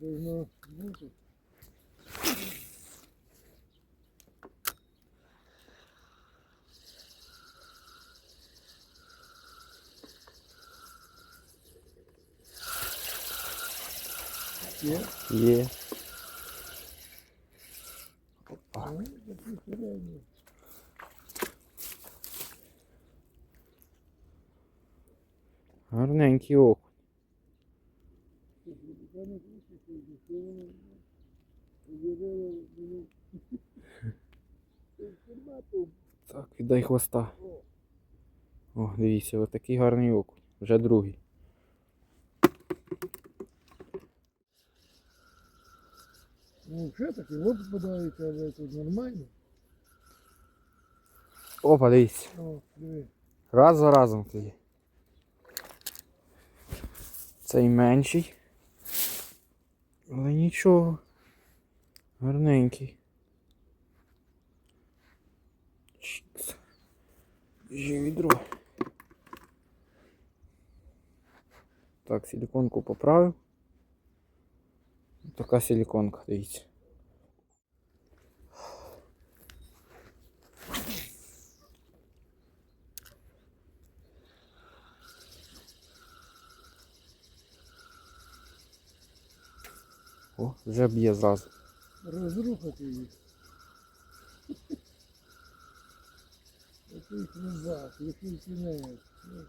должно бути. Є. Є. Ну. Гарненький окунь. Так, віддай хвоста. О, дивіться, отакий гарний окунь. Вже другий. Ну, вже таки, от попадається, але тут нормально. Опа, дивіться. О, диви. Раз за разом клює. Цей менший. Але нічого. Гарненький. Чікс. Біжи відро. Так, силиконку поправив. Така силиконка, дивіться. вже б'є зразу. Розрухати їх. Який хлібак, який кінець. Ну,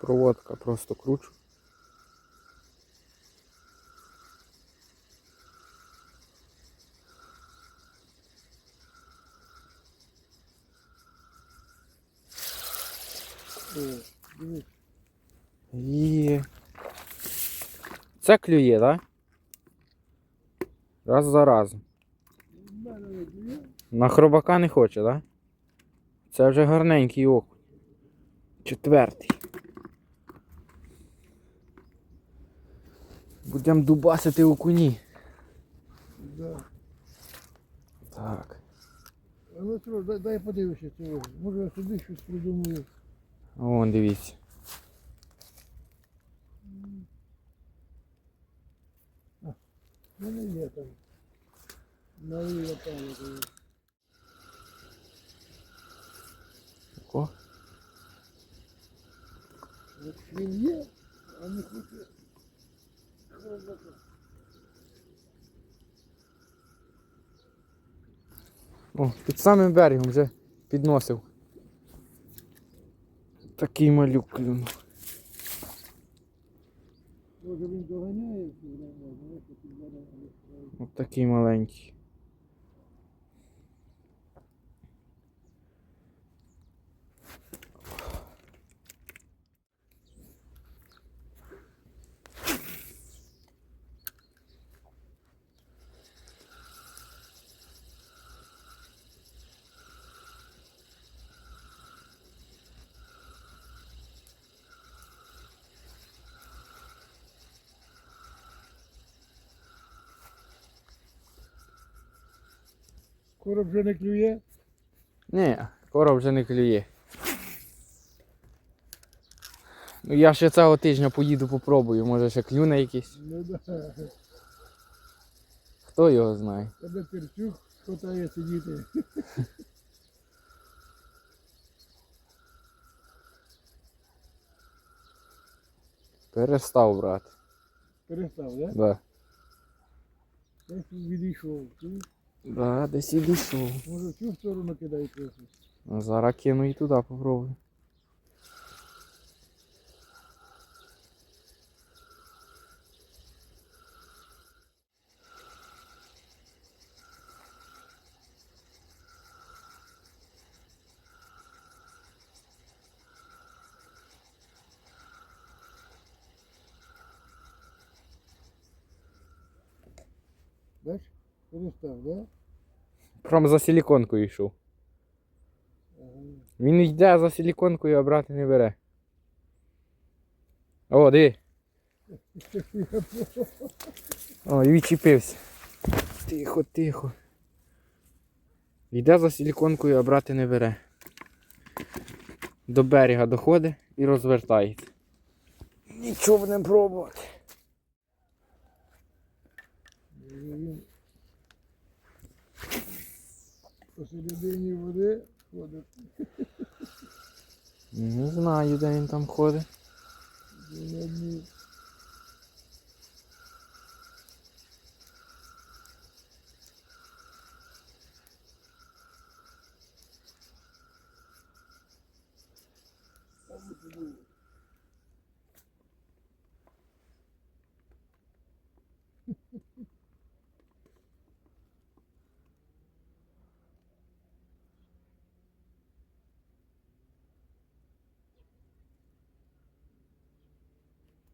Проводка просто кручу. Є. Це клює, так? Раз за разом. На хробака не хоче, так? Це вже гарненький окунь. Четвертий. Будемо дубасити окуні. Да. Так. Ну що, дай, дай подивишся цього. Може я собі щось придумаю. Вон дивіться. Мене є там. Нові лопали. О, От він є, а не хоче. О, під самим берегом вже підносив. Такий малюк клюнув. Може він доганяє Ось такий маленький. Короб вже не клює. Ні, короб вже не клює. Ну я ще цього тижня поїду попробую, може ще клюне якийсь. Ну да. Хто його знає. Тебе перчук хватає сидіти. Перестав брати. Перестав, да? Да. Відійшов. Да, десь і дійшов. Може в цю сторону кидай трохи. А зараз кину і туди попробую. Перестав, да? Прям за силіконкою йшов. Він йде за силіконкою, а брати не бере. О, диви. О, і відчепився. Тихо, тихо. Йде за силіконкою, а брати не бере. До берега доходить і розвертається. Нічого не пробувати. Посередині води ходить. Не знаю, де він там ходить. Він на дні.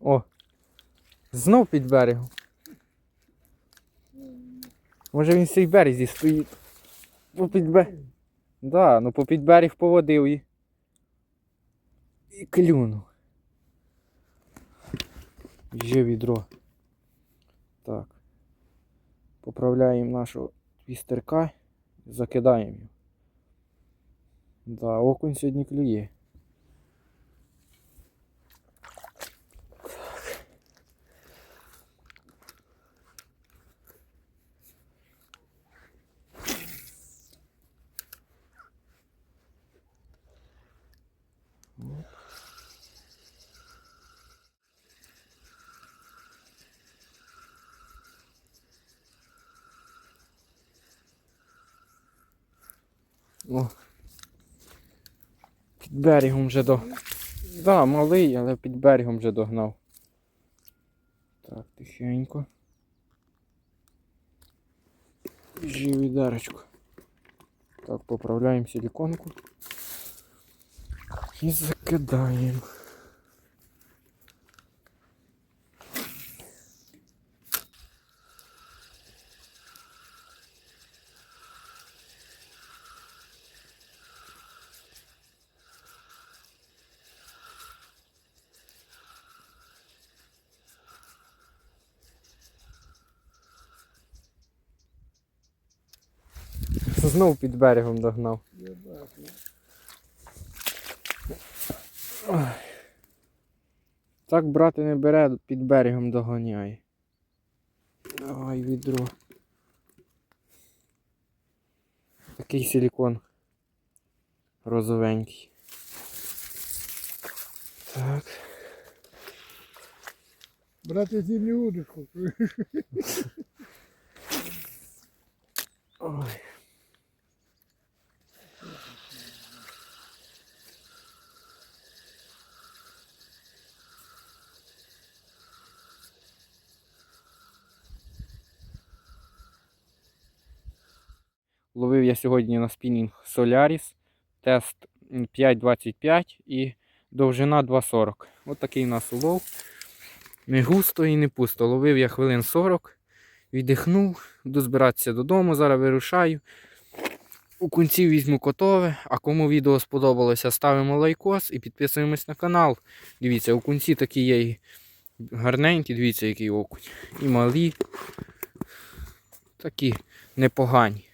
О! Знов під берегом. Може він в цій березі стоїть. Ну під берег. Да, ну попід берег поводив і. І клюнув. Є відро. Так. Поправляємо нашого твістерка. Закидаємо його. Да, окунь сьогодні клює. О. Під берегом вже до. Да, малий, але під берегом вже догнав. Так, тихенько. Жив відерочку. Так, поправляємо силіконку. І закидаємо. Знов під берегом догнав. Я бачу. Так брати не бере, під берегом доганяє. Давай відро. Такий силікон. Розовенький. Так. Брати ці не удочку. Ой. Ловив я сьогодні на спінінг Solaris. Тест 5.25 і довжина 2.40. Ось такий у нас улов. Не густо і не пусто. Ловив я хвилин 40, віддихнув, буду збиратися додому, зараз вирушаю. У кінці візьму котове, а кому відео сподобалося, ставимо лайкос і підписуємось на канал. Дивіться, у кінці такі є і гарненькі, дивіться, який окунь. І малі. Такі непогані.